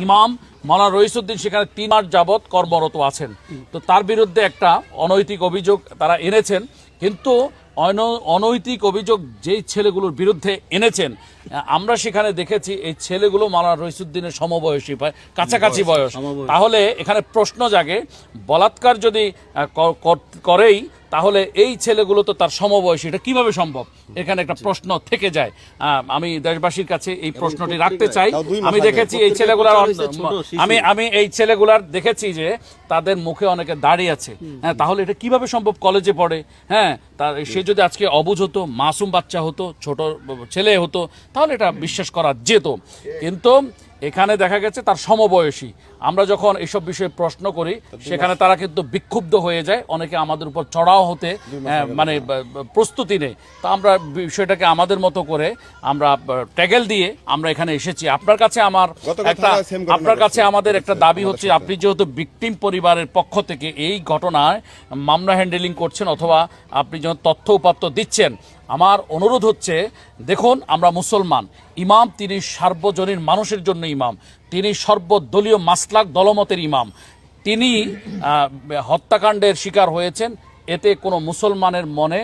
ইমাম মাওলানা রইসুদ্দিন সেখানে তিন মাস যাবৎ কর্মরত আছেন। তো তার বিরুদ্ধে একটা অনৈতিক অভিযোগ তারা এনেছেন। কিন্তু অন- অনৈতিক অভিযোগ যেই ছেলেগুলোর বিরুদ্ধে এনেছেন আমরা সেখানে দেখেছি এই ছেলেগুলো মাওলানা রইসুদ্দিনের সমবয়সী প্রায় কাছাকাছি বয়স। তাহলে এখানে প্রশ্ন জাগে বলাৎকার যদি করেই তাহলে এই ছেলেগুলো তো তার সমবয়সী এটা কীভাবে সম্ভব? এখানে একটা প্রশ্ন থেকে যায়। আমি দেশবাসীর কাছে এই প্রশ্নটি রাখতে চাই। আমি দেখেছি এই ছেলেগুলার। আমি আমি এই ছেলেগুলার দেখেছি যে তাদের মুখে অনেকে দাঁড়িয়ে আছে। হ্যাঁ তাহলে এটা কীভাবে সম্ভব? কলেজে পড়ে হ্যাঁ তার সে যদি আজকে অবুঝ হতো মাসুম বাচ্চা হতো ছোট ছেলে হতো তাহলে এটা বিশ্বাস করা যেত। কিন্তু এখানে দেখা গেছে তার সমবয়সী। আমরা যখন এসব বিষয়ে প্রশ্ন করি সেখানে তারা কিন্তু বিক্ষুব্ধ হয়ে যায়। অনেকে আমাদের উপর চড়াও হতে মানে প্রস্তুতি নেই। তা আমরা বিষয়টাকে আমাদের মতো করে আমরা ট্যাগেল দিয়ে আমরা এখানে এসেছি। আপনার কাছে আমার একটা আপনার কাছে আমাদের একটা দাবি হচ্ছে আপনি যেহেতু ভিকটিম পরিবারের পক্ষ থেকে এই ঘটনায় মামলা হ্যান্ডেলিং করছেন অথবা আপনি যখন তথ্য উপাত্ত দিচ্ছেন আমার অনুরোধ হচ্ছে, দেখুন, আমরা মুসলমান। ইমাম, তিনি সার্বজনীন মানুষের জন্য ইমাম। তিনি সর্বদলীয় মাসলাক দলমতের ইমাম। তিনি হত্যাকাণ্ডের শিকার হয়েছেন। এতে কোনো মুসলমানের মনে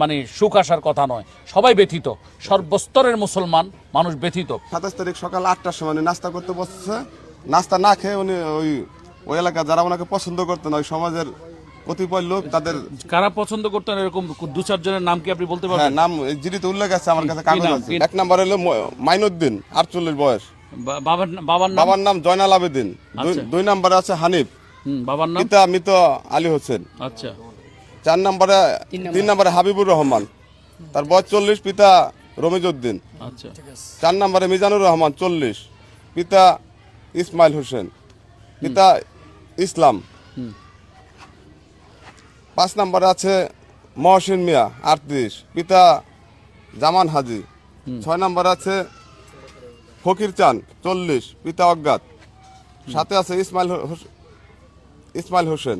মানে সুখ আসার কথা নয়। সবাই ব্যথিত। সর্বস্তরের মুসলমান মানুষ ব্যথিত। সাতাশ তারিখ সকাল আটটার সময় নাস্তা করতে বসছে। নাস্তা না খেয়ে উনি ওই ওই এলাকা যারা ওনাকে পছন্দ করতেন, ওই সমাজের কতিপয় লোক তাদের কারা পছন্দ করতেন এরকম দু চারজনের নাম কি আপনি বলতে হ্যাঁ পারবেন নাম জিরিতে উল্লেখ আছে আমার কাছে কাগজ আছে। এক নাম্বার হলো মাইনুদ্দিন আটচল্লিশ বয়স। বাবার বাবার নাম? বাবার নাম জয়নাল আবেদিন। দুই- আচ্ছা। দুই নাম্বারে আছে হানিফ। বাবার নাম? পিতা মৃত আলী হোসেন। আচ্ছা। চার নম্বরে তিন নম্বরে। হাবিবুর রহমান। তার বয়স চল্লিশ পিতা রমিজউদ্দিন। আচ্ছা। চার নম্বরে মিজানুর রহমান চল্লিশ। পিতা ইসমাইল হোসেন। পিতা ইসলাম। পাঁচ নম্বরে আছে মহসিন মিয়া আটত্রিশ। পিতা জামান হাজি। ছয় নম্বরে আছে ফকির চান চল্লিশ। পিতা অজ্ঞাত। সাথে আছে ইসমাইল ইসমাইল হোসেন।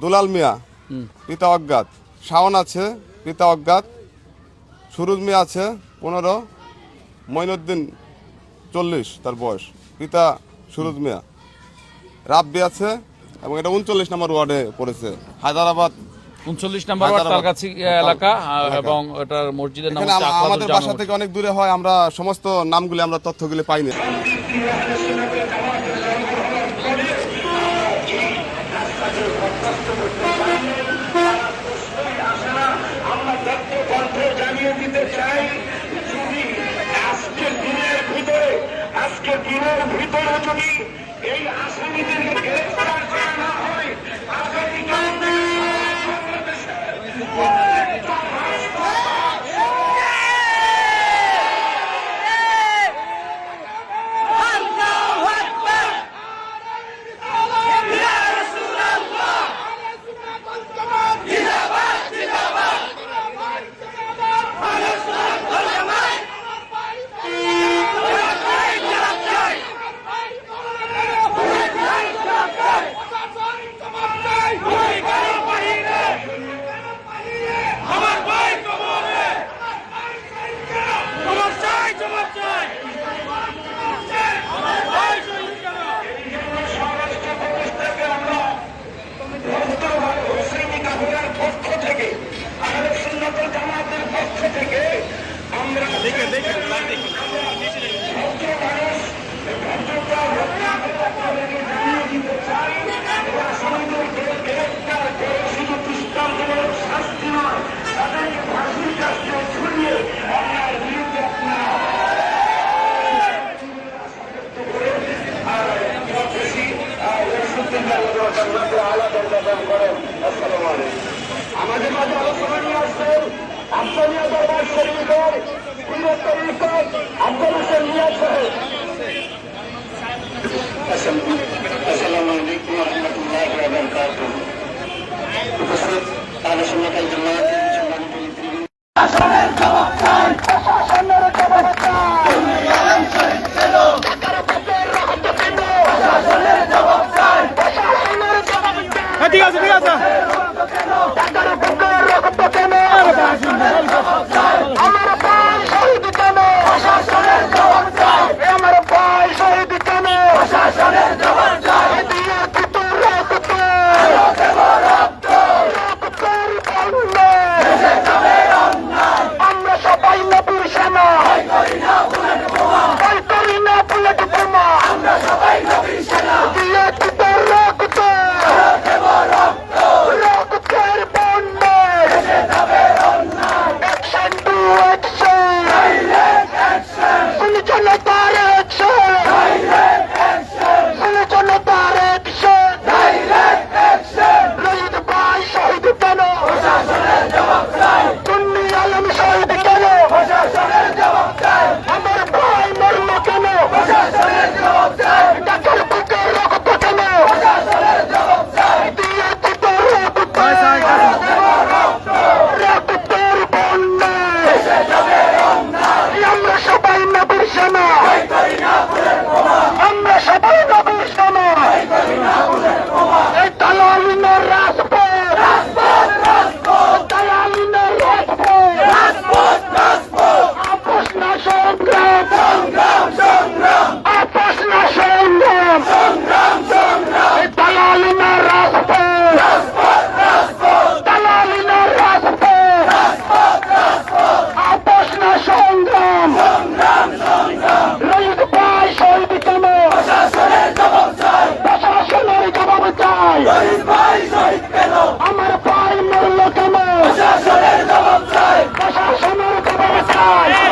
দুলাল মিয়া পিতা অজ্ঞাত। শাওন আছে পিতা অজ্ঞাত। সুরুজ মিয়া আছে পনেরো। মঈনুদ্দিন চল্লিশ তার বয়স। পিতা সুরুজ মিয়া। রাব্বি আছে এবং এটা উনচল্লিশ নম্বর ওয়ার্ডে পড়েছে। হায়দ্রাবাদ উনচল্লিশ নাম্বার ওয়ার্ড তালগাছি এলাকা এবং এটার মসজিদের নাম আমাদের বাসা থেকে অনেক দূরে হয় আমরা সমস্ত নামগুলি আমরা তথ্যগুলি পাইনি। ভিতরে দিনের ভিতরে যদি এই আসামিদেরকে গ্রেফতার করা না হয় আগামীকাল আমার ভাই কবরে তোমার চাই তোমার চাই আমার ভাই শহীদ কেন স্বরাষ্ট্র প্রতিষ্ঠাকে আমরা ভদ্রভাবে হুসেনি কাহুরার পক্ষ থেকে আমাদের সুন্নতুল জামাতের পক্ষ থেকে আমরা দেখে দেখে ভদ্র মানুষ ভদ্রতা ভদ্রতাকে জানিয়ে দিতে চাই এরা আসামিদেরকে গ্রেফতার করে শুধু দৃষ্টান্তমূলক শাস্তি নয় তাদেরকে ফাঁসির কাছে ঝুলিয়ে অন্যায়ের বিরুদ্ধে আপনারা আমাদের মাঝে আলোচনা নিয়ে আসবেন আফগানিয়া দরবার শরীফের বৃহত্তর ইফাদ আফগান হোসেন মিয়াজ সাহেব আসসালামু উপস্থিত সম্মানিত ঠিক আমরা সবাই নবীর সেনা আমরা সবাই নাই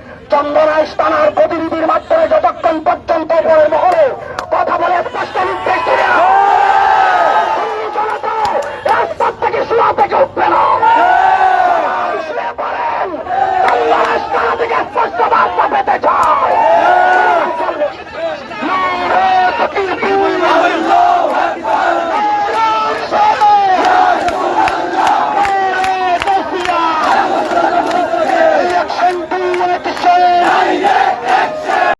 চন্দনাইশ থানার প্রতিনিধির মাধ্যমে যতক্ষণ পর্যন্ত বড় মহলে কথা বলে স্পষ্ট নির্দেশ জনতা রাজপথ থেকে শোয়া থেকে উঠবে না।